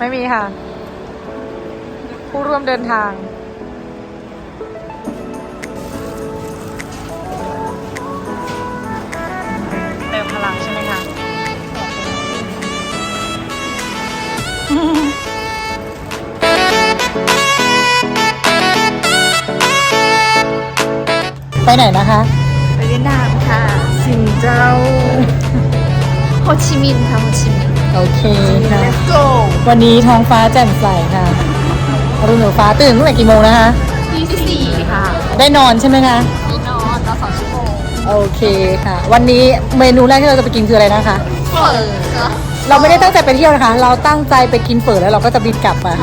ไม่มีค่ะ ผู้ร่วมเดินทาง เติมพลังใช่ไหมคะไปไหนนะคะ ไปเวียดนามค่ะ สินเจ้า โฮชิมินห์ค่ะ โฮชิมินห์ โอเคค่ะ Let's go วันนี้ท้องฟ้าแจ่มใสค่ะอรุณเหนือฟ้าตื่นตั้งแต่กี่โมงนะคะ ที่สี่ค่ะได้นอนใช่ไหมคะ มีนอนตอนสองชั่วโมงโอเคค่ะ วันนี้เมนูแรกที่เราจะไปกินคืออะไรนะคะ เปิดก็เราไม่ได้ตั้งใจไปเที่ยวนะคะ เราตั้งใจไปกินเฝอแล้วเราก็จะบินกลับมา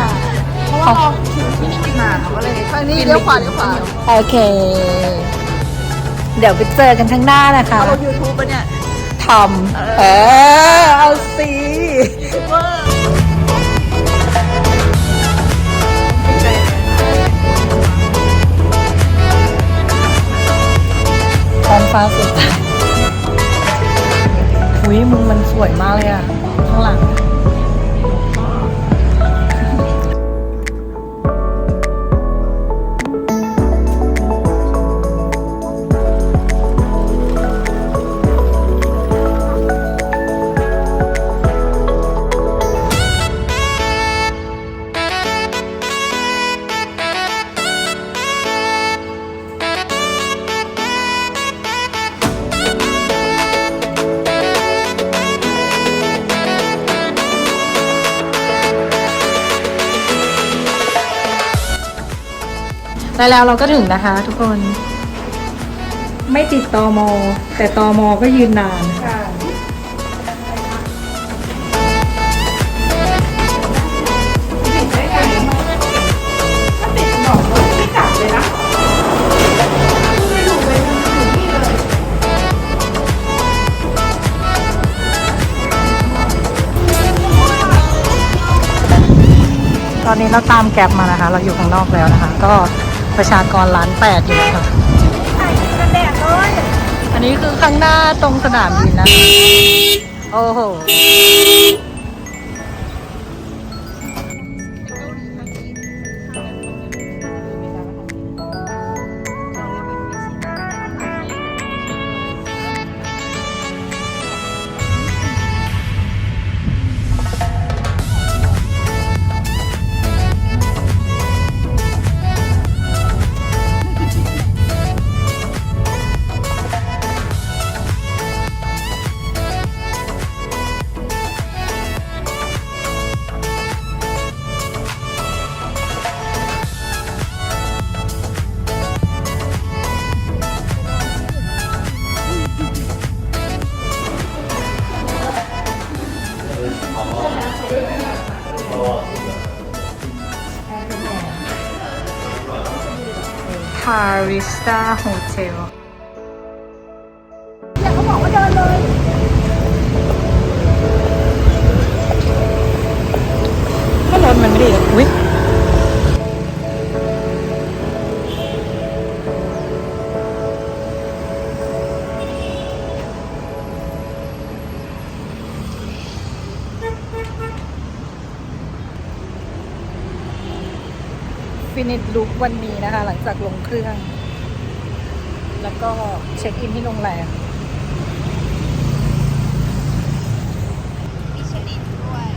เพราะว่าเราถึงที่นี่นานเราก็เลยทางนี้เลี้ยวขวาเลี้ยวขวาโอเค เดี๋ยวไปเจอกันข้างหน้านะคะเรายูทูบปะเนี่ย ทำเออเอาสิเวอร์ท้องฟ้าสดใสอุ้ยมึงมันสวยมากเลยอะข้างหลัง ได้แล้วเราก็ถึงนะคะทุกคน ไม่ติดตอมอ แต่ตอมอก็ยืนนานตอนนี้เราตามแก๊ปมานะคะ เราอยู่ข้างนอกแล้วนะคะ ก็ ประชากรล้านแปดอยู่นะคะอันนี้คือข้างหน้าตรงสนามบินนะ โอ้โห ก็รถมันไดีอุ้ยฟินิชลุกวันนี้นะคะ หลังจากลงเครื่อง แล้วก็เช็คอินที่โรงแรมชนิดด้วย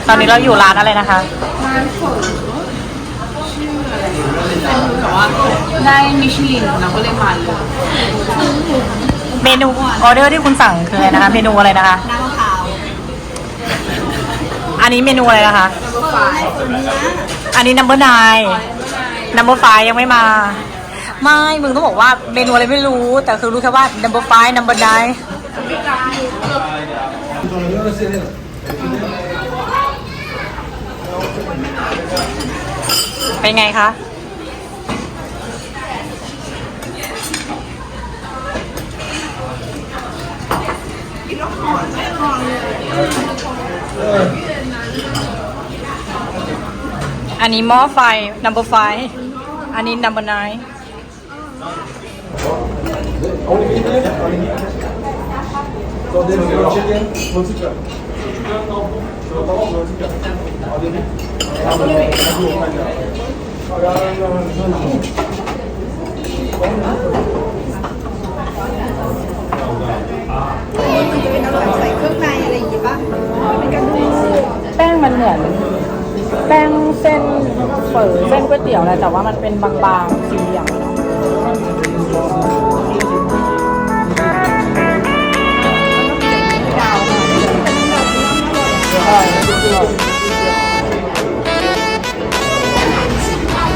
ต อนนี้เราอยู่ร้านอะไรนะคะ ร้านได้มิชลินเราก็เลยมาเลยเมนูออเดอร์ที่คุณสั่งคืออะไรนะคะ เมนูอะไรนะคะน้ำมะพร้าวอันนี้เมนูอะไรนะคะ อันนี้ number nine number five ยังไม่มา ไม่ มึงต้องบอกว่าเมนูอะไรไม่รู้ แต่คือรู้แค่ว่า number five number nine เเป็นไงคะอันนี้หม้อไฟ number five อันนี้ number nine ตัวเดียวชิก้นชิคเก้น เป็นอร่อยใส่เครื่องในอะไรอย่างงี้ป่ะเป็นกระดูกแป้งมันเหมือน แป้งเส้นเฝอเส้นก๋วยเตี๋ยวแหละแต่ว่ามันเป็นบางๆสี่เหลี่ยมอะเนาะ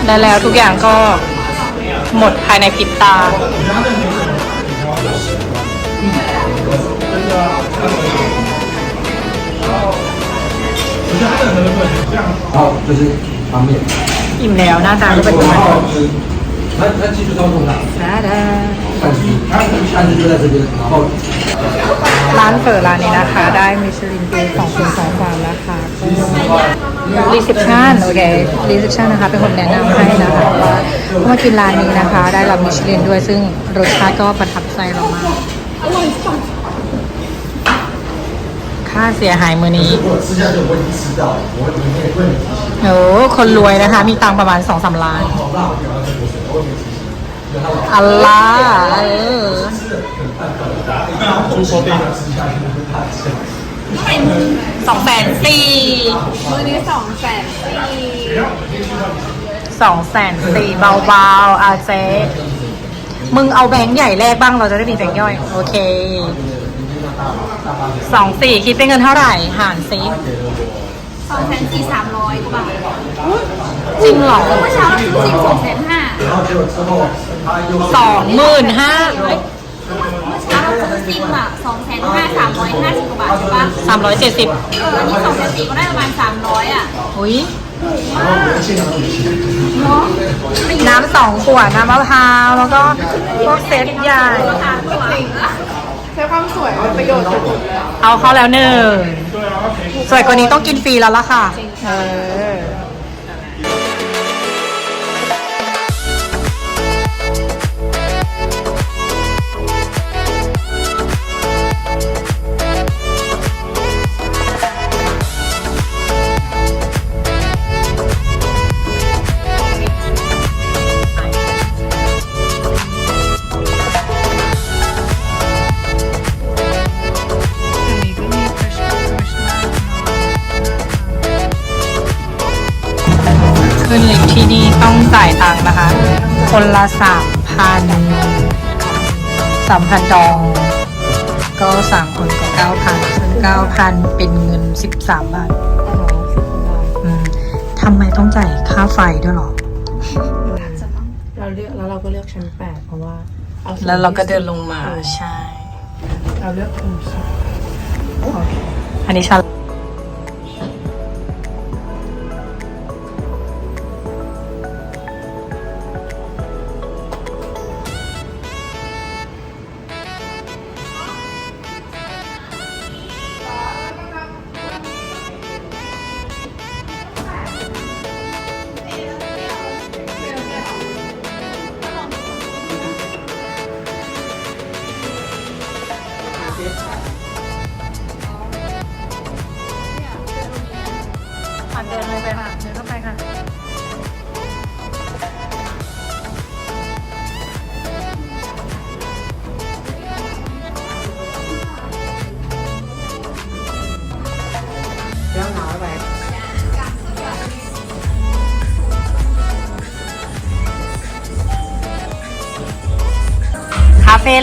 และแล้วทุกอย่างก็หมดภายในพริบตา 然后这是方面， อิ่มแล้วหน้าตาก็เป็นประมาณนี้ 是那那技术操纵的， ดาดา 但是但是就在这边，然后 ร้านเฝอร้านนี้นะคะ ได้มิชลินปีสองปีสองฟาม ง คะรีเซพชันโอเครีเซพชันนะคะเป็นคนแนะนำให้นะคะว่าก็มากินร้านนี้นะคะ ได้รับมิชลินด้วยซึ่งรสชาติก็ประทับใจเรามากค่าเสียหายมือนี้โอ้คนรวยนะคะ มีตังประมาณสองสาล้านอัลลาเออ สองแสนสี่มือนี้สองแสนสี่สองแสนสี่เบาๆอาเจ๊มึงเอาแบงค์ใหญ่แรกบ้างเราจะได้มีแบงค์ย่อย โอเคสองสี่คิดเป็นเงินเท่าไหร่ หารสิสองแสนสี่สามร้อยกว่าบาทจริงเหรอเมื่อเช้าจริงสองแสนห้าสองหมื่นห้า แล้าซื้อซิมอะสองแสนห้าสามร้อยห้าสิบกว่าบาทใช่ปะสามร้อยเจ็ดสิบเอออันนี้สองแสนสี่ก็ได้ประมาณสามร้อยอะอุ้ยเนาะน้ำสองขวดน้ำมะพร้าวแล้วก็พวกเซตใหญ่ใช้ความสวยประโยชน์เเอาเข้าแล้วหนึ่งสวยกว่านี้ต้องกินฟรีแล้วล่ะค่ะ เออ คนละสามพันสามพันดอง ก็สามคนก็เก้าพันซึ่งเก้าพันเป็นเงินสิบสามบาทอืมทำไมต้องจ่ายค่าไฟด้วยหรอ เราเลือกแล้วเราก็เลือกชั้นแปดเพราะว่าอสูงแล้วเราก็เดินลงมาเออใช่ เราเลือกคุมสองอันนี้ชั้น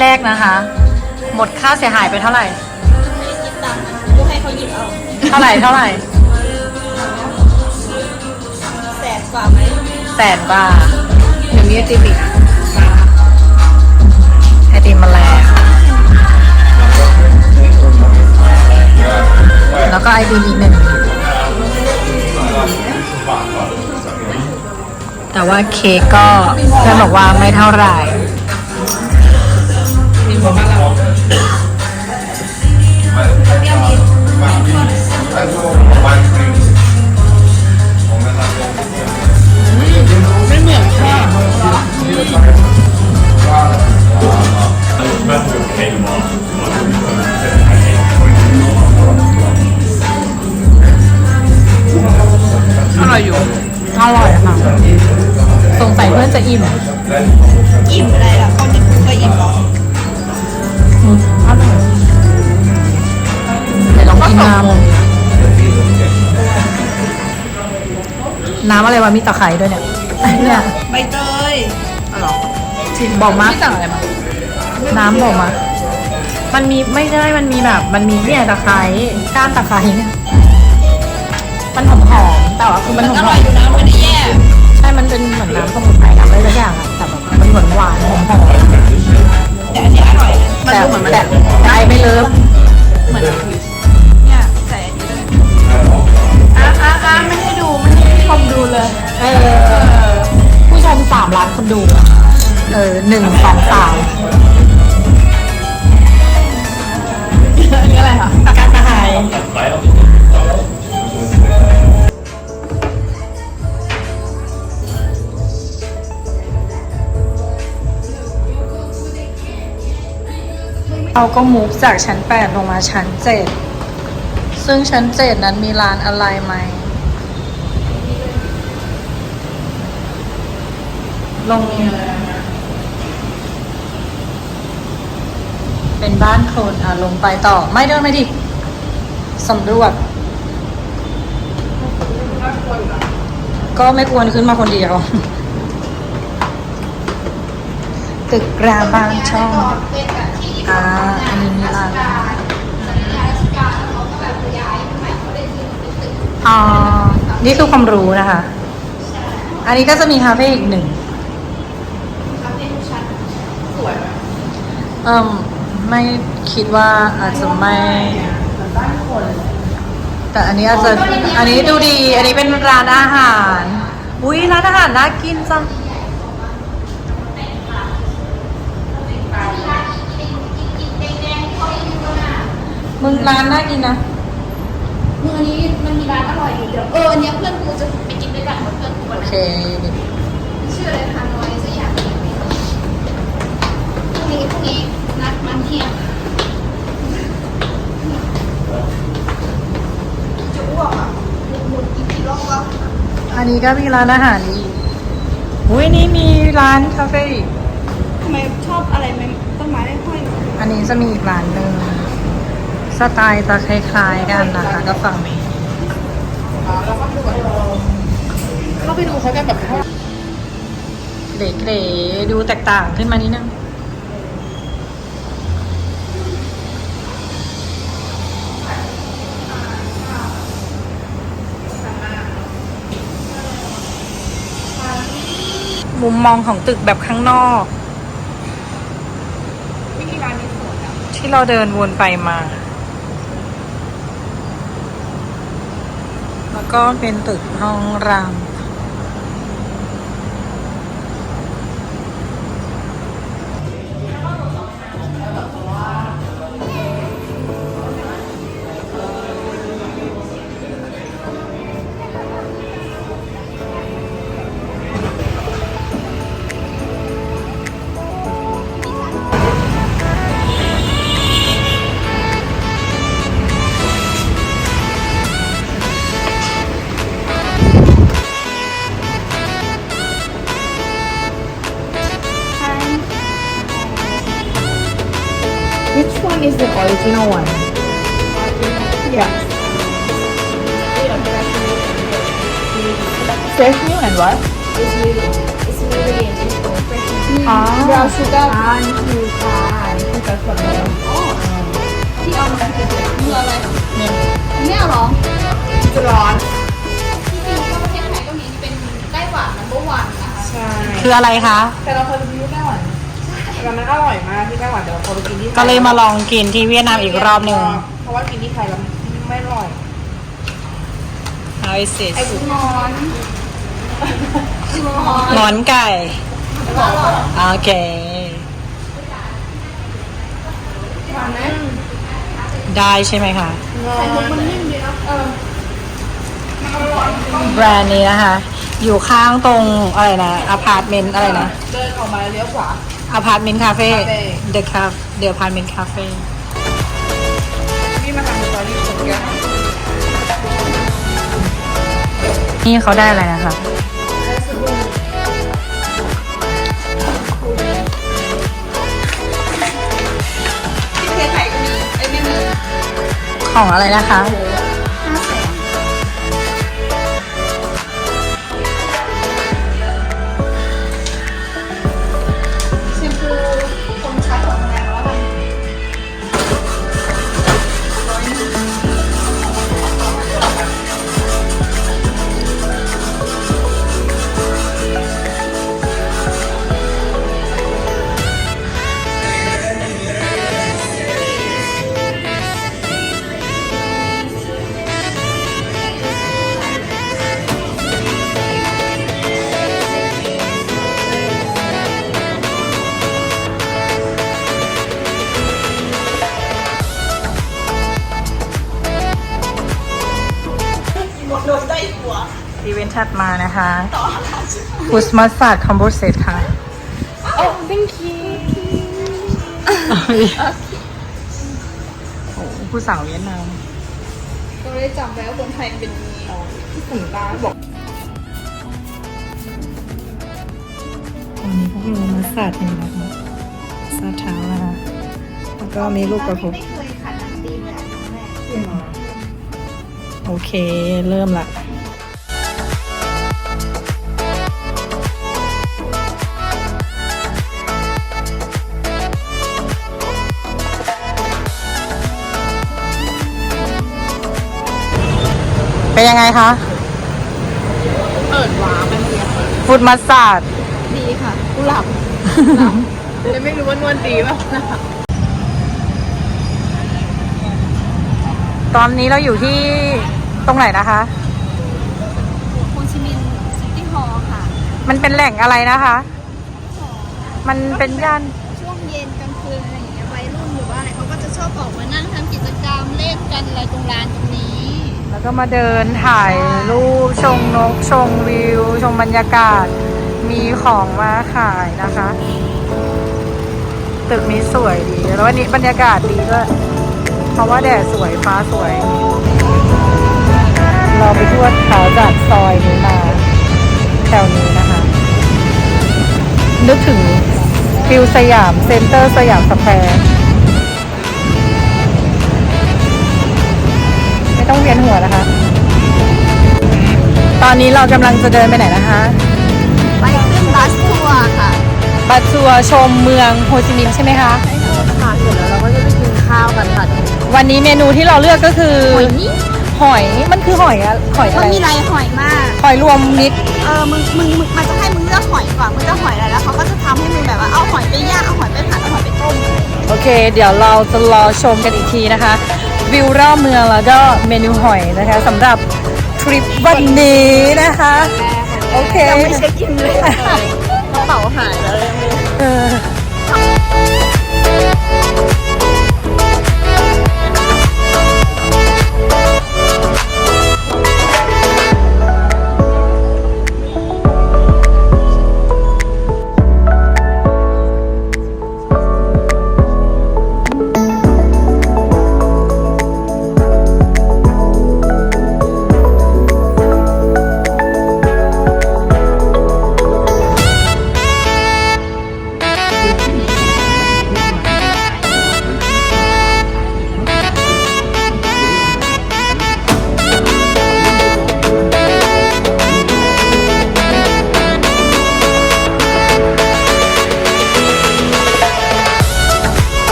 แรกนะคะ หมดค่าเสียหายไปเท่าไหร่กูให้เขาหยิบเอาเท่าไหร่เท่าไหร่แสนกว่าไหมแสนบาทเดี๋ยวมีไอติมอีกไอติมมาแล้วแล้วก็ไอติมอีกหนึ่งแต่ว่าเค้กก็เพื่อนบอกว่าไม่เท่าไหร่ อร่อยอยู่ อร่อยค่ะ สงสัยเพื่อนจะอิ่มอิ่มอะไรล่ะคนที่คุกก็อิ่มหรออร่อยเดี๋ยลองกินน้ำน้ำอะไรวะมีตะไคร้ด้วยเนี่ยเนี่ยใบเตยอร่อยบอกมาสั่งอะไรมา น้ำบอกมา มันมีไม่ใช่มันมีแบบ มันมีเนี่ยตะไคร้ก้านตะไคร้เนี่ยมันหอมหอม แต่ว่าคือมันหอมอหร่ออยมอยู่นะไม่ได้แย่ใช่ มันเป็นเหมือนน้ำสมุนไพรน้ำอะไรสักอย่างอะแต่แบบมันหวานหวานๆหอมหอมแต่อันนี้อร่อยนะแต่แต่ใจไม่เลิฟเนี่ยใส่อันนี้ด้วยอะอะอะไม่ให้ดูไม่ให้ชมดูเลยเออผู้ชมสามล้านคนดูอะเออหนึ่งสองสามอันนี้อะไรคะการตะไคร้ เราก็มูฟจากชั้น 8 ลงมาชั้น 7 ซึ่งชั้น 7 นั้นมีร้านอะไรไหม ลงเป็นบ้านคนอะลงไปต่อ ไม่เดินไม่ดิสำรวจ ก็ไม่ควรขึ้นมาคนเดียว ตึกรามบางช่อง อ่าอันนี้มีร้านอ่านี่คือความรู้นะคะ อันนี้ก็จะมีคาเฟ่อีกหนึ่งเอ่มไม่คิดว่าอาจจะไม่แต่อันนี้อาจจะอันนี้ดูดี อันนี้เป็นร้านอาหาร อุ้ยร้านอาหารน่ากินจัง มึงร้านน่ากินนะมือนี้มันมีร้านอร่อยอยู่เดี๋ยวเอออันเนี้ยเพื่อนกูจะไปกินด้วยกันกับเพื่อนกูโอนะเคชื่ออะไรฮานอยสักอย่างพรุ่งนี้พรุ่งนี้นัดมันเที่ยงจะอ้วกอะหมุนกินกี่รอบวะอันนี้ก็มีร้านอาหารอีกอุ้ยนี่มีร้านคาเฟ่อีกทำไมชอบอะไรไหมต้นไม้ได้ห้อยอันนี้จะมีอีกร้านหนึ่ง สไตล์จะคล้ายๆกันนะคะก็ฝั่งนี้ เข้าไปดูเขากันแบบเก๋ๆดูแตกต่างขึ้นมานิดนึงมุมมองของตึกแบบข้างนอกที่เราเดินวนไปมา แล้ว ก็เป็นตึกห้องราม one is the original one Yes fresh milk and what It's really It's really and it's so fresh อ๋อ brown sugar อ่านี่คือชาอันนี้คือผสมนมที่เอามาคือเมื่ออะไรเนี่ยเนี่ยเหรอจะร้อนจริงๆก็ประเทศไทยก็มีที่เป็นไต้หวันนัมเบอร์วันนะคะใช่ คืออะไรคะ แต่เราเคยไปกินที่ไต้หวัน ตอนนั้นอร่อยมากที่ไต้หวันแต่เราพอไปกินที่ไทก็เลยมาลองกินที่เวียดนามอีกรอบหนึ่งเพราะว่ากินที่ไทยแล้วไม่อร่อย How is it ไอ้คุณนอนคุณนอนหนอนไก่อร่อยโอเคหวานไหมได้ใช่ไหมคะไข่มุกมันนิ่มดีนะเออแบรนด์นี้นะคะ อยู่ข้างตรงอะไรนะอพาร์ตเมนต์อะไรนะ เดินออกมาเลี้ยวขวา อพาร์ตเมนต์คาเฟ่เดอะคาเดอะพาร์ตเมนต์คาเฟ่นี่มาทำสตอรี่ผมกันนี่เขาได้อะไรนะคะของอะไรนะคะ นะคะฟุสมัสซาดคอมโบเซตค่ะ โอ้ thank you โอ้โหผู้สาวเวียดนามก็ได้จำไว้ว่าคนไทยเป็นอย่างนี้ที่ขุนตาบอกตอนนี้พวกเรามาสาดกันนะคะสาดเท้านะคะแล้วก็มีลูกประคบไม่เคยขัดหนังตีเลยอันนี้แรกโอเค เริ่มละ เป็นยังไงคะ เปิดว้ามันเดียวฟุตมัสซาดดีค่ะกูหลับหลับเลยไม่รู้ว่านวลดีป่ะนะตอนนี้เราอยู่ที่ตรงไหนนะคะ โฮชิมินห์ซิตี้ฮอลล์ค่ะ มันเป็นแหล่งอะไรนะคะ มันเป็นย่าน ช่วงเย็นกลางคืนอะไรอย่างเงี้ยวัยรุ่นหรือว่าอะไรเขาก็จะชอบออกมานั่งทำกิจกรรมเล่นกันอะไรตรงลานตรงนี้ แล้วก็มาเดินถ่ายรูปชมนกชมวิว ชมบรรยากาศ มีของมาขายนะคะ ตึกนี้สวยดี แล้ววันนี้บรรยากาศดีด้วย เพราะว่าแดดสวยฟ้าสวย เราไปทวดเขาจากซอยนี้มาแถวนี้นะคะ นึกถึงฟิวสยามเซ็นเตอร์สยามสแควร์ ต้องเวียนหัวนะคะ ตอนนี้เรากำลังจะเดินไปไหนนะคะ ไปขึ้นบัสทัวร์ค่ะ บัตซัวชมเมืองโฮจิมินห์ใช่ไหมคะ ค่ะเสร็จแล้วเราก็จะไปกินข้าวกันค่ะวันนี้เมนูที่เราเลือกก็คือหอยนี่หอย มันคือหอยอะหอยอะมันไร มีลายหอยมาก หอยรวมมิตรเออ มึง มึงมึงมันจะให้มึงเลือกหอยก่อน มึงจะหอยอะไรแล้วเขาก็จะทำให้มึงแบบว่าเอาหอยไปย่าง เอาหอยไปผัด เอาหอยไปต้มอะไรอย่างเงี้ยโอเค เดี๋ยวเราจะรอชมกันอีกทีนะคะ วิวรอบเมืองแล้วก็เมนูหอยนะคะสำหรับทริปวันนี้นะคะ โอเค ยังไม่เช็คอินเลยกระเป๋าหายแล้วยังไม่เออ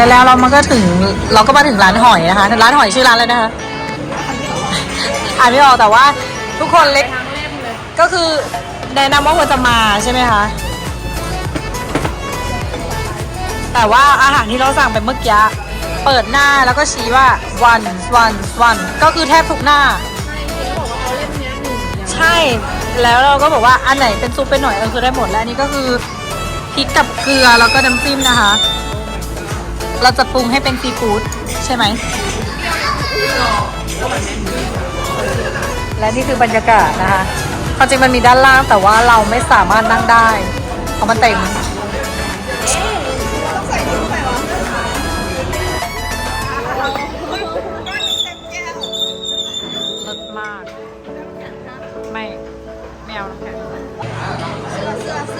แล้วแล้วเรามันก็ถึงเราก็มาถึงร้านหอยนะคะร้านหอยชื่อร้านอะไรนะคะอ่านไม่ออกแต่ว่าทุกคนเล็กก็คือแนะนำว่าควรจะมาใช่ไหมคะแต่ว่าอาหารที่เราสั่งไปเมื่อกี้เปิดหน้าแล้วก็ชี้ว่า one one one ก็คือแทบทุกหน้าใช่แล้วเราก็บอกว่าอันไหนเป็นซุปเป็นหน่อยเออคือได้หมดแล้วอันนี้ก็คือพริกกับเกลือแล้วก็น้ำจิ้มนะคะ เราจะปรุงให้เป็นซีฟู้ดใช่ไหม และนี่คือบรรยากาศนะคะความจริงมันมีด้านล่างแต่ว่าเราไม่สามารถนั่งได้ เพราะมันเต็มรสมากไม่ไม่เอาน้ำแข็ง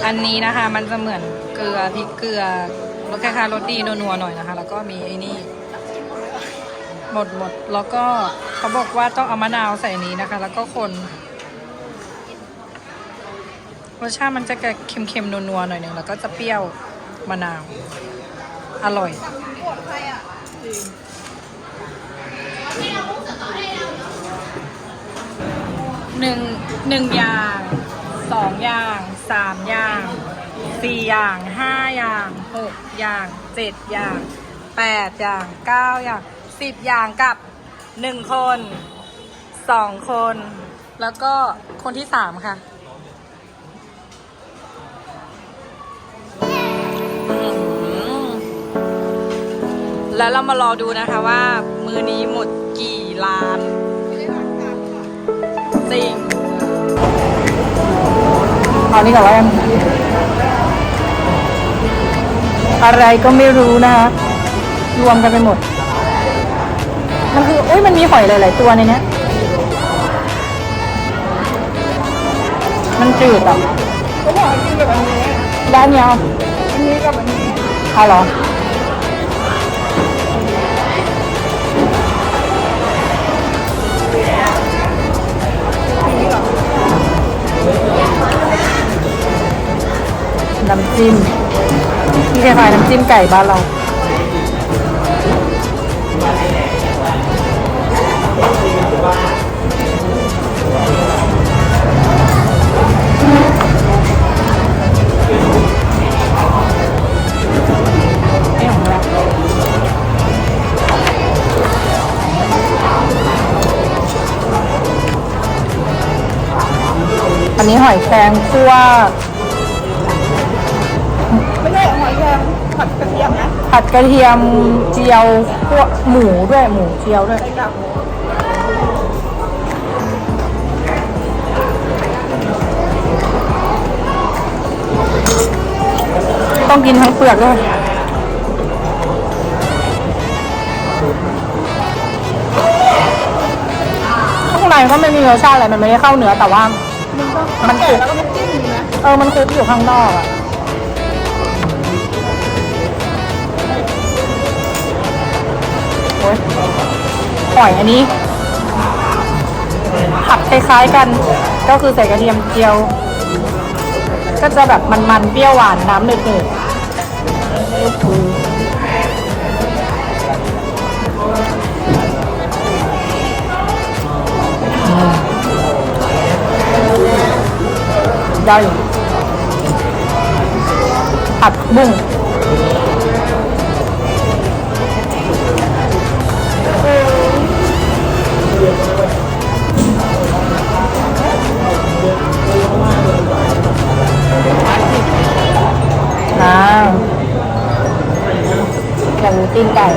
อันนี้นะคะมันจะเหมือนเกลือพริกเกลือ รสคล้ายๆรสดีนัวๆหน่อยนะคะ แล้วก็มีไอ้นี่ หมดหมดแล้วก็เขาบอกว่าต้องเอามะนาวใส่นี้นะคะ แล้วก็คนรสชาติมันจะเค็มๆนัวๆหน่อยหนึ่งแล้วก็จะเปรี้ยวมะนาว อร่อยหนึ่งหนึ่งอย่างสองอย่างสามอย่าง สี่อย่างห้าอย่างหกอย่างเจ็ดอย่างแปดอย่างเก้าอย่างสิบอย่างกับหนึ่งคนสองคน แล้วก็คนที่สามค่ะแล้วเรามารอดูนะคะว่า มือนี้หมดกี่ล้านจริงเอานี่กับว่า อะไรก็ไม่รู้นะคะรวมกันไปหมด มันคืออุ้ยมันมีหอยหลาย ๆ ตัวในนี้มันจืดอะก็บอกกินแบบนี้ด้านเนี้ยอันนี้กับอันนี้เอาเหรอน้ำจิ้ม ที่คล้ายๆน้ำจิ้มไก่บ้านเรานี่ของเราอันนี้หอยแครงคั่ว ดกระเทียมเจียวพวกหมูด้วยหมูเจียวด้วยใส่กับต้องกินทั้งเปลือกด้วยข้างในก็ไม่มีรสชาติอะไรมันไม่ได้เข้าเนื้อแต่ว่า มันคลุกแล้วก็มันจิ้มนะเออมันคลุกอยู่ข้างนอกอะ โอ๊ยหอยอันนี้ผัดคล้ายๆกัน ก็คือใส่กระเทียมเจียว ก็จะแบบมันๆเปรี้ยวหวานน้ำเหนืดได้ผัดบุ้ง นะอยากรู้ตีนไก่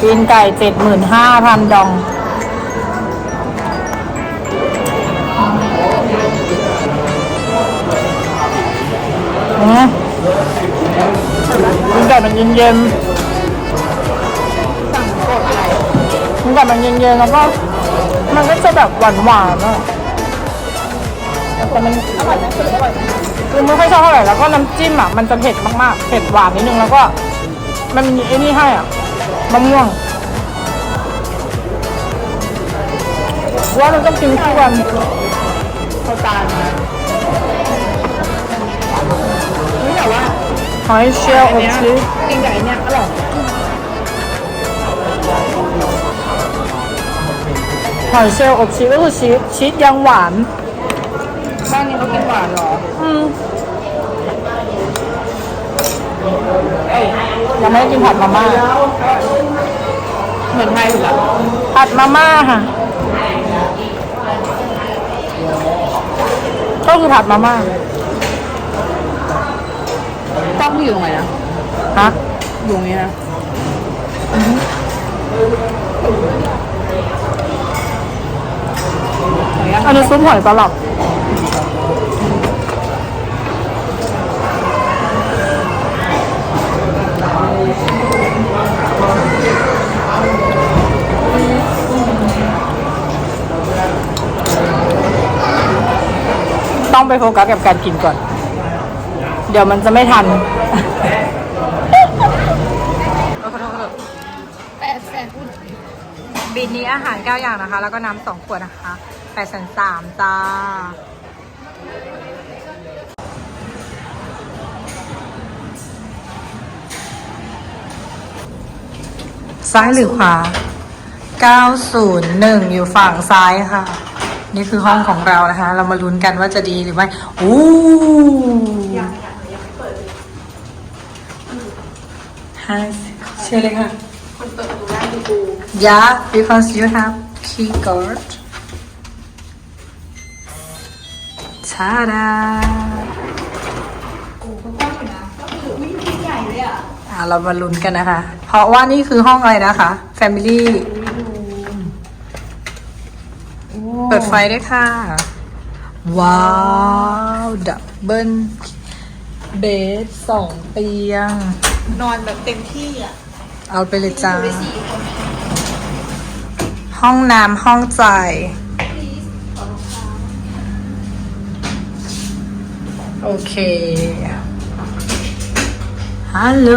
ตีนไก่เจ็ดหมื่นห้าพันดองอืมตีนไก่มันเย็นๆตีนไก่มันเย็นๆแล้วก็มันก็จะแบบหวานๆอะ แต่มันอร่อยนะคืออร่อยคือไม่ค่อยชอบเท่าไหร่แล้วก็น้ำจิ้มอะมันจะเผ็ดมากๆเผ็ดหวานนิดนึงแล้วก็ มันมีไอ้นี่ให้อะมะม่วงว่ามันต้องกินคู่กันข้าวตาลนะนี่แต่ว่าหอยเชลล์อบชีสกินกับไอ้เนี่ยอร่อยหอยเชลล์อบชีสก็คือชีสชีสยังหวาน บ้านนี้เขากินหวานเหรอ อืมยังไม่ได้กินผัดมาม่า เหมือนไทยสุดละผัดมาม่าค่ะ ก็คือผัดมาม่าต้องอยู่ตรงไหนนะฮะอยู่ตรงนี้นะอันนี้ซุปหอยตลับ ต้องไปโฟกัสกับการกินก่อน เดี๋ยวมันจะไม่ทันแปดแสนบินนี้อาหาร9อย่างนะคะ แล้วก็น้ำสองขวดนะคะ8ปดแสนสามจ้าซ้ายหรือขวา 901 อยู่ฝั่งซ้ายค่ะ นี่คือห้องของเรานะคะ เรามาลุ้นกันว่าจะดีหรือไม่อู้ฮะเชื่อเลยค่ะ Yeah, because you have key card. Ta-da! อะเรามาลุ้นกันนะคะ เพราะว่านี่คือห้องอะไรนะคะ Family เปิดไฟด้วยค่ะ ว้าว ดับเบิลเบสสองเตียง นอนแบบเต็มที่อะ เอาไปเลยจ้า ห้องน้ำห้องใจายโอเค ฮัลโหล